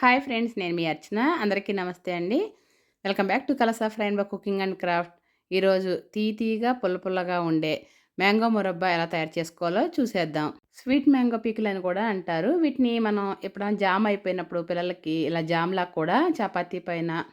Hi friends నేను మీ అర్చన. అందరికీ నమస్తే అండి. Welcome back to colours of బా కుకింగ్ అండ్ క్రాఫ్ట్. ఈరోజు తీ తీగా పుల్ల పుల్లగా ఉండే మ్యాంగో మురబ్బా ఎలా తయారు చేసుకోవాలో చూసేద్దాం. స్వీట్ మ్యాంగో పీకులు అని కూడా అంటారు. వీటిని మనం ఎప్పుడైనా జామ్ అయిపోయినప్పుడు పిల్లలకి ఇలా జామ్లా కూడా చపాతీ పైన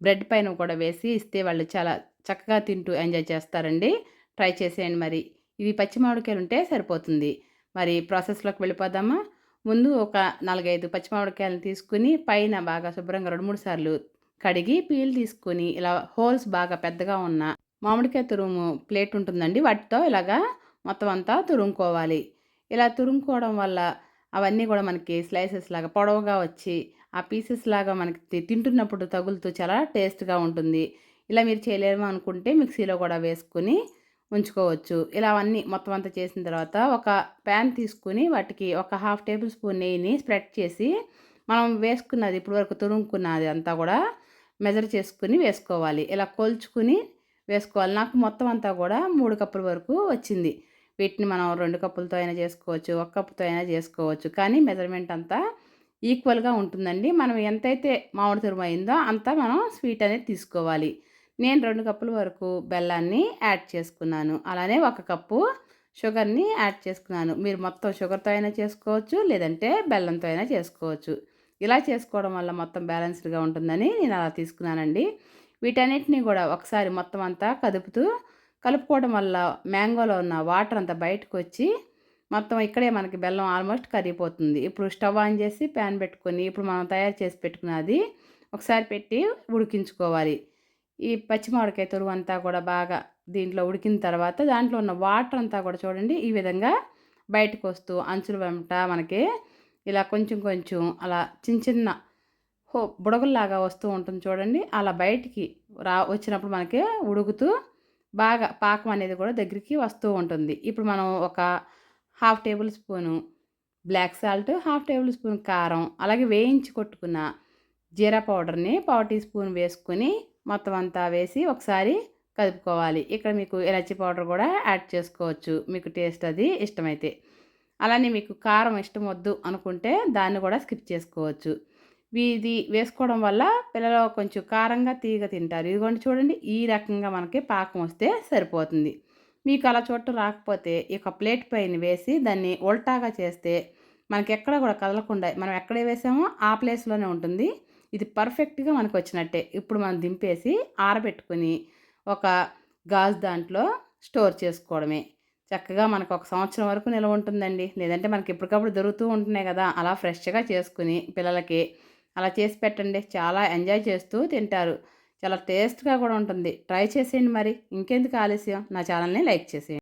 బ్రెడ్ పైన కూడా వేసి ఇస్తే వాళ్ళు చాలా చక్కగా తింటూ ఎంజాయ్ చేస్తారండి. ట్రై చేసేయండి మరి. ఇవి పచ్చి మామిడికాయలు ఉంటే సరిపోతుంది. మరి ప్రాసెస్లోకి వెళ్ళిపోదామా? ముందు ఒక నాలుగైదు పచ్చిమామిడికాయలను తీసుకుని పైన బాగా శుభ్రంగా రెండు మూడు సార్లు కడిగి పీల్ తీసుకుని ఇలా హోల్స్ బాగా పెద్దగా ఉన్న మామిడికాయ తురుము ప్లేట్ ఉంటుందండి. వాటితో ఇలాగా మొత్తం అంతా తురుముకోవాలి. ఇలా తురుముకోవడం వల్ల అవన్నీ కూడా మనకి స్లైసెస్ లాగా పొడవుగా వచ్చి ఆ పీసెస్ లాగా మనకి తింటున్నప్పుడు తగులుతూ చాలా టేస్ట్గా ఉంటుంది. ఇలా మీరు చేయలేము అనుకుంటే మిక్సీలో కూడా వేసుకుని ఉంచుకోవచ్చు. ఇలా అన్నీ మొత్తం అంతా చేసిన తర్వాత ఒక ప్యాన్ తీసుకుని వాటికి ఒక హాఫ్ టేబుల్ స్పూన్ నెయ్యిని స్ప్రెడ్ చేసి మనం వేసుకున్నది ఇప్పుడు వరకు తురుముకున్నది అంతా కూడా మెజర్ చేసుకుని వేసుకోవాలి. ఇలా కొల్చుకుని వేసుకోవాలి. నాకు మొత్తం అంతా కూడా మూడు కప్పుల వరకు వచ్చింది. వీటిని మనం రెండు కప్పులతో అయినా చేసుకోవచ్చు ఒక కప్పుతో అయినా చేసుకోవచ్చు. కానీ మెజర్మెంట్ అంతా ఈక్వల్గా ఉంటుందండి. మనం ఎంతైతే మామిడి తురుము అయిందో అంతా మనం స్వీట్ అనేది తీసుకోవాలి. నేను రెండు కప్పుల వరకు బెల్లాన్ని యాడ్ చేసుకున్నాను. అలానే ఒక కప్పు షుగర్ని యాడ్ చేసుకున్నాను. మీరు మొత్తం షుగర్తో అయినా చేసుకోవచ్చు లేదంటే బెల్లంతో అయినా చేసుకోవచ్చు. ఇలా చేసుకోవడం వల్ల మొత్తం బ్యాలెన్స్డ్గా ఉంటుందని నేను అలా తీసుకున్నానండి. వీటన్నిటిని కూడా ఒకసారి మొత్తం అంతా కదుపుతూ కలుపుకోవడం వల్ల మ్యాంగోలో ఉన్న వాటర్ అంతా బయటకు వచ్చి మొత్తం ఇక్కడే మనకి బెల్లం ఆల్మోస్ట్ కరిగిపోతుంది. ఇప్పుడు స్టవ్ ఆన్ చేసి ప్యాన్ పెట్టుకొని ఇప్పుడు మనం తయారు చేసి పెట్టుకున్నది ఒకసారి పెట్టి ఉడికించుకోవాలి. ఈ పచ్చిమామిడికాయ తురువు అంతా కూడా బాగా దీంట్లో ఉడికిన తర్వాత దాంట్లో ఉన్న వాటర్ అంతా కూడా చూడండి ఈ విధంగా బయటకు వస్తూ అంచుల వెంట మనకి ఇలా కొంచెం కొంచెం అలా చిన్న చిన్న హో బుడగల్లాగా వస్తూ ఉంటుంది చూడండి. అలా బయటికి రా వచ్చినప్పుడు మనకి ఉడుకుతూ బాగా పాకం అనేది కూడా దగ్గరికి వస్తూ ఉంటుంది. ఇప్పుడు మనం ఒక half tablespoon black salt half tablespoon కారం అలాగే వేయించి కొట్టుకున్న జీరా పౌడర్ని పావు టీ స్పూన్ వేసుకొని మొత్తం అంతా వేసి ఒకసారి కలుపుకోవాలి. ఇక్కడ మీకు ఎలచి పౌడర్ కూడా యాడ్ చేసుకోవచ్చు. మీకు టేస్ట్ అది ఇష్టమైతే. అలానే మీకు కారం ఇష్టం వద్దు అనుకుంటే దాన్ని కూడా స్కిప్ చేసుకోవచ్చు. ఇది వేసుకోవడం వల్ల పిల్లలు కొంచెం కారంగా తీగ తింటారు. ఇదిగోండి చూడండి ఈ రకంగా మనకి పాకం వస్తే సరిపోతుంది. మీకు అలా చూడటం రాకపోతే ఈ యొక్క ప్లేట్ పైన వేసి దాన్ని ఉల్టాగా చేస్తే మనకి ఎక్కడ కూడా కదలకుండా మనం ఎక్కడే వేసామో ఆ ప్లేస్లోనే ఉంటుంది. ఇది పర్ఫెక్ట్గా మనకు వచ్చినట్టే ఇప్పుడు మనం దింపేసి ఆరబెట్టుకొని ఒక గాజు దాంట్లో స్టోర్ చేసుకోవడమే. చక్కగా మనకు ఒక సంవత్సరం వరకు నిల్వ ఉంటుందండి. లేదంటే మనకి ఎప్పటికప్పుడు దొరుకుతూ ఉంటున్నాయి కదా! అలా ఫ్రెష్గా చేసుకుని పిల్లలకి అలా చేసి పెట్టండి. చాలా ఎంజాయ్ చేస్తూ తింటారు. చాలా టేస్ట్గా కూడా ఉంటుంది. ట్రై చేసేయండి మరి. ఇంకెందుకు ఆలస్యం? నా ఛానల్ని లైక్ చేసేయండి.